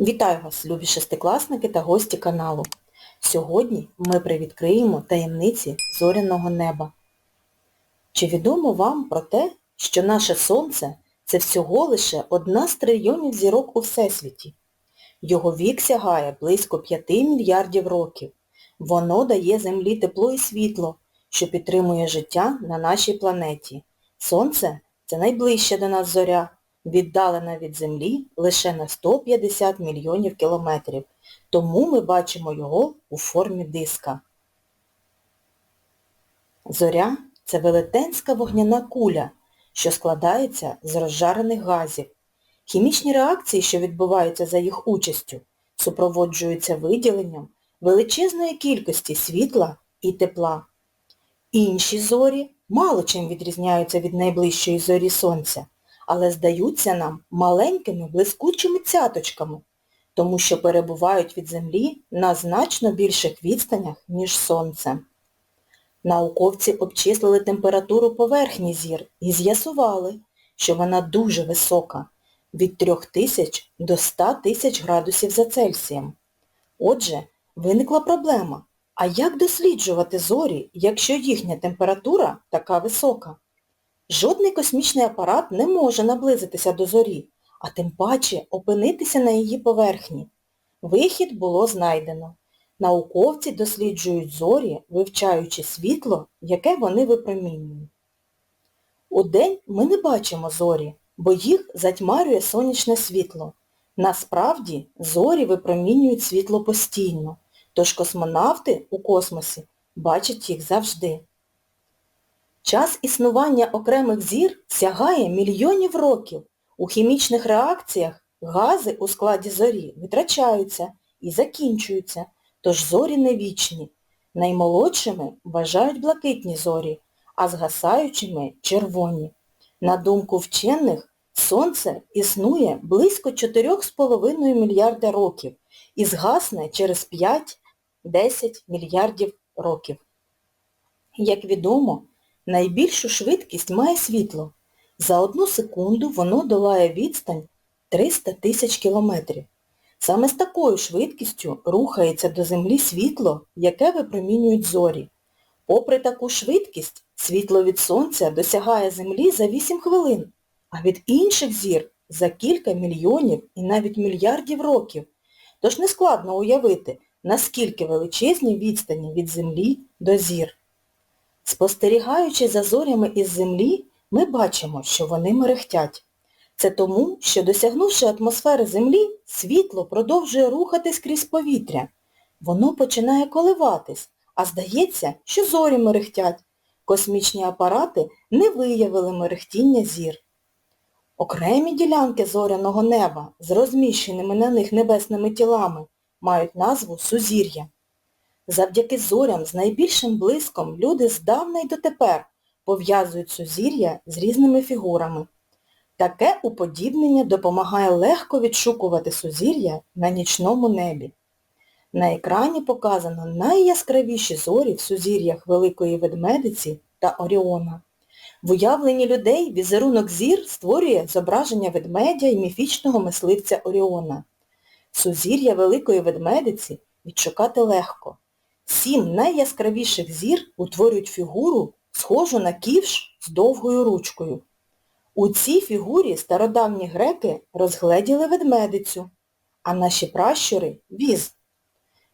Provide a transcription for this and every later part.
Вітаю вас, любі шестикласники та гості каналу. Сьогодні ми привідкриємо таємниці зоряного неба. Чи відомо вам про те, що наше Сонце – це всього лише одна з трильйонів зірок у Всесвіті? Його вік сягає близько 5 мільярдів років. Воно дає Землі тепло і світло, що підтримує життя на нашій планеті. Сонце – це найближча до нас зоря, віддалена від Землі лише на 150 мільйонів кілометрів, тому ми бачимо його у формі диска. Зоря – це велетенська вогняна куля, що складається з розжарених газів. Хімічні реакції, що відбуваються за їх участю, супроводжуються виділенням величезної кількості світла і тепла. Інші зорі мало чим відрізняються від найближчої зорі Сонця, але здаються нам маленькими блискучими цяточками, тому що перебувають від Землі на значно більших відстанях, ніж Сонце. Науковці обчислили температуру поверхні зір і з'ясували, що вона дуже висока від 3000 до 100 тисяч градусів за Цельсієм. Отже, виникла проблема. А як досліджувати зорі, якщо їхня температура така висока? Жодний космічний апарат не може наблизитися до зорі, а тим паче опинитися на її поверхні. Вихід було знайдено. Науковці досліджують зорі, вивчаючи світло, яке вони випромінюють. Удень ми не бачимо зорі, бо їх затьмарює сонячне світло. Насправді зорі випромінюють світло постійно, тож космонавти у космосі бачать їх завжди. Час існування окремих зір сягає мільйонів років. У хімічних реакціях гази у складі зорі витрачаються і закінчуються, тож зорі не вічні. Наймолодшими вважають блакитні зорі, а згасаючими червоні. На думку вчених, Сонце існує близько 4,5 мільярда років і згасне через 5-10 мільярдів років. Як відомо, найбільшу швидкість має світло. За одну секунду воно долає відстань 300 тисяч кілометрів. Саме з такою швидкістю рухається до Землі світло, яке випромінюють зорі. Попри таку швидкість, світло від Сонця досягає Землі за 8 хвилин, а від інших зір за кілька мільйонів і навіть мільярдів років. Тож нескладно уявити, наскільки величезні відстані від Землі до зір. Спостерігаючи за зорями із Землі, ми бачимо, що вони мерехтять. Це тому, що досягнувши атмосфери Землі, світло продовжує рухатись крізь повітря. Воно починає коливатись, а здається, що зорі мерехтять. Космічні апарати не виявили мерехтіння зір. Окремі ділянки зоряного неба з розміщеними на них небесними тілами мають назву сузір'я. Завдяки зорям з найбільшим блиском люди здавна й дотепер пов'язують сузір'я з різними фігурами. Таке уподібнення допомагає легко відшукувати сузір'я на нічному небі. На екрані показано найяскравіші зорі в сузір'ях Великої Ведмедиці та Оріона. В уявленні людей візерунок зір створює зображення ведмедя і міфічного мисливця Оріона. Сузір'я Великої Ведмедиці відшукати легко. Сім найяскравіших зір утворюють фігуру, схожу на ківш з довгою ручкою. У цій фігурі стародавні греки розгледіли ведмедицю, а наші пращури – віз.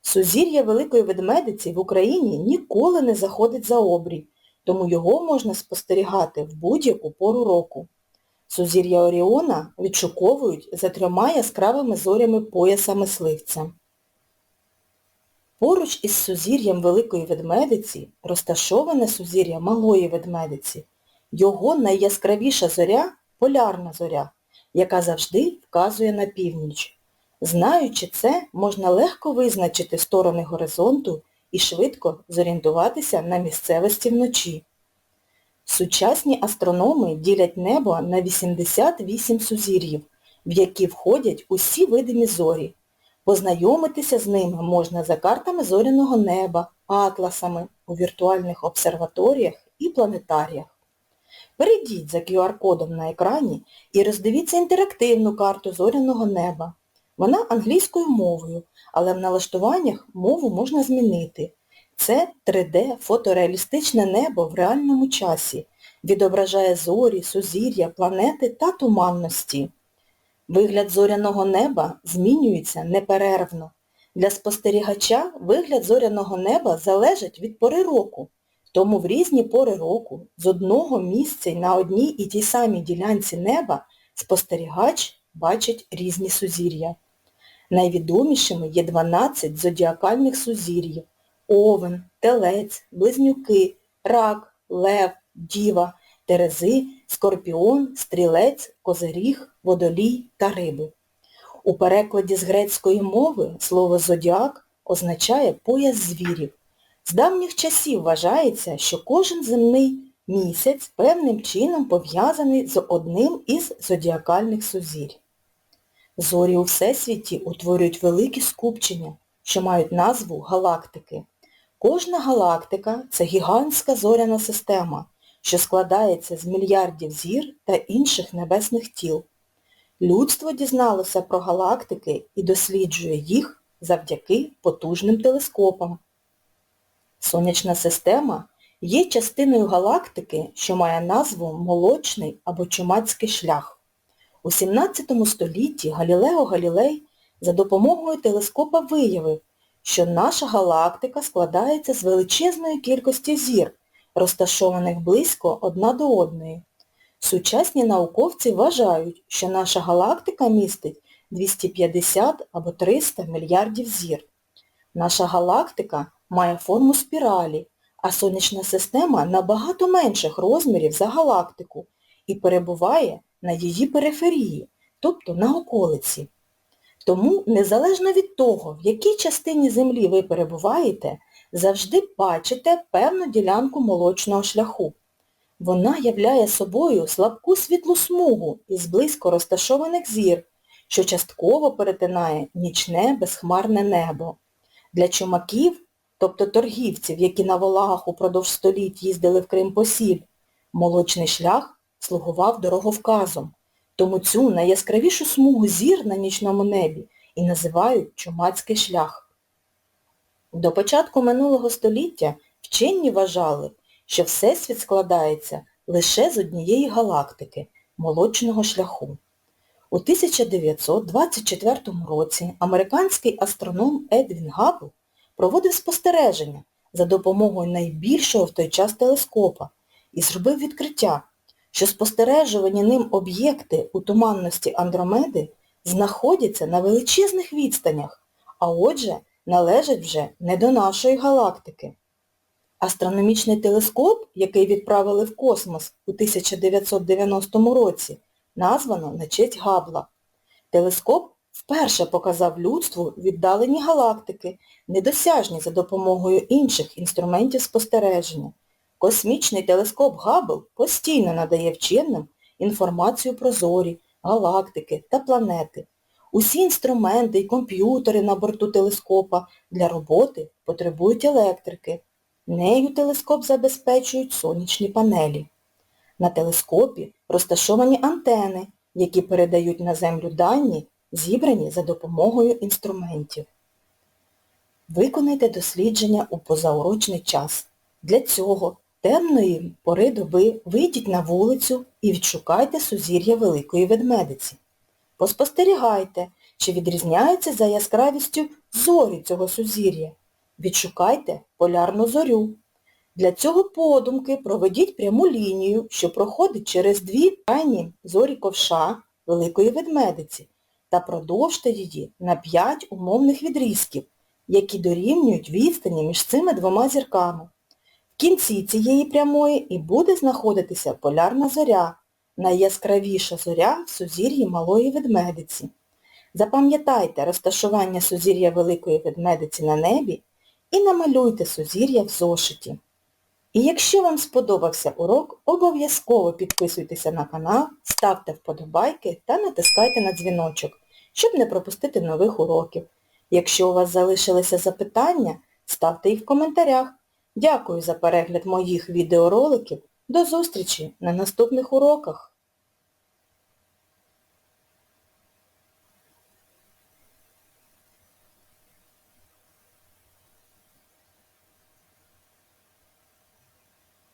Сузір'я Великої Ведмедиці в Україні ніколи не заходить за обрій, тому його можна спостерігати в будь-яку пору року. Сузір'я Оріона відшуковують за трьома яскравими зорями пояса мисливця. Поруч із сузір'ям Великої Ведмедиці розташоване сузір'я Малої Ведмедиці. Його найяскравіша зоря полярна зоря, яка завжди вказує на північ. Знаючи це, можна легко визначити сторони горизонту і швидко зорієнтуватися на місцевості вночі. Сучасні астрономи ділять небо на 88 сузір'їв, в які входять усі видимі зорі. Познайомитися з ними можна за картами зоряного неба, атласами у віртуальних обсерваторіях і планетаріях. Перейдіть за QR-кодом на екрані і роздивіться інтерактивну карту зоряного неба. Вона англійською мовою, але в налаштуваннях мову можна змінити. Це 3D фотореалістичне небо в реальному часі. Відображає зорі, сузір'я, планети та туманності. Вигляд зоряного неба змінюється неперервно. Для спостерігача вигляд зоряного неба залежить від пори року. Тому в різні пори року з одного місця на одній і тій самій ділянці неба спостерігач бачить різні сузір'я. Найвідомішими є 12 зодіакальних сузір'їв – Овен, Телець, Близнюки, Рак, Лев, Діва, Терези, Скорпіон, Стрілець, Козиріг, Водолій та Риби. У перекладі з грецької мови слово зодіак означає пояс звірів. З давніх часів вважається, що кожен земний місяць певним чином пов'язаний з одним із зодіакальних сузір'я. Зорі у Всесвіті утворюють великі скупчення, що мають назву галактики. Кожна галактика – це гігантська зоряна система, що складається з мільярдів зір та інших небесних тіл. Людство дізналося про галактики і досліджує їх завдяки потужним телескопам. Сонячна система є частиною галактики, що має назву Молочний або Чумацький шлях. У 17 столітті Галілео Галілей за допомогою телескопа виявив, що наша галактика складається з величезної кількості зір, розташованих близько одна до одної. Сучасні науковці вважають, що наша галактика містить 250 або 300 мільярдів зір. Наша галактика має форму спіралі, а сонячна система набагато менших розмірів за галактику і перебуває на її периферії, тобто на околиці. Тому, незалежно від того, в якій частині Землі ви перебуваєте, завжди бачите певну ділянку молочного шляху. Вона являє собою слабку світлу смугу із близько розташованих зір, що частково перетинає нічне безхмарне небо. Для чумаків, тобто торгівців, які на волагах упродовж століть їздили в Крим по сіль, молочний шлях слугував дороговказом. Тому цю найяскравішу смугу зір на нічному небі і називають чумацький шлях. До початку минулого століття вчені вважали, що Всесвіт складається лише з однієї галактики – молочного шляху. У 1924 році американський астроном Едвін Габл проводив спостереження за допомогою найбільшого в той час телескопа і зробив відкриття, що спостережувані ним об'єкти у туманності Андромеди знаходяться на величезних відстанях, а отже, належать вже не до нашої галактики. Астрономічний телескоп, який відправили в космос у 1990 році, названо на честь Габла. Телескоп вперше показав людству віддалені галактики, недосяжні за допомогою інших інструментів спостереження. Космічний телескоп Габл постійно надає вченим інформацію про зорі, галактики та планети. Усі інструменти і комп'ютери на борту телескопа для роботи потребують електрики. Нею телескоп забезпечують сонячні панелі. На телескопі розташовані антени, які передають на Землю дані, зібрані за допомогою інструментів. Виконайте дослідження у позаурочний час. Для цього темної пори доби вийдіть на вулицю і відшукайте сузір'я Великої Ведмедиці. Поспостерігайте, чи відрізняються за яскравістю зорі цього сузір'я. Відшукайте полярну зорю. Для цього подумки проведіть пряму лінію, що проходить через дві крайні зорі ковша Великої Ведмедиці та продовжте її на 5 умовних відрізків, які дорівнюють відстані між цими двома зірками. В кінці цієї прямої і буде знаходитися полярна зоря, найяскравіша зоря в сузір'ї Малої Ведмедиці. Запам'ятайте розташування сузір'я Великої Ведмедиці на небі і намалюйте сузір'я в зошиті. І якщо вам сподобався урок, обов'язково підписуйтеся на канал, ставте вподобайки та натискайте на дзвіночок, щоб не пропустити нових уроків. Якщо у вас залишилися запитання, ставте їх в коментарях. Дякую за перегляд моїх відеороликів. До зустрічі на наступних уроках!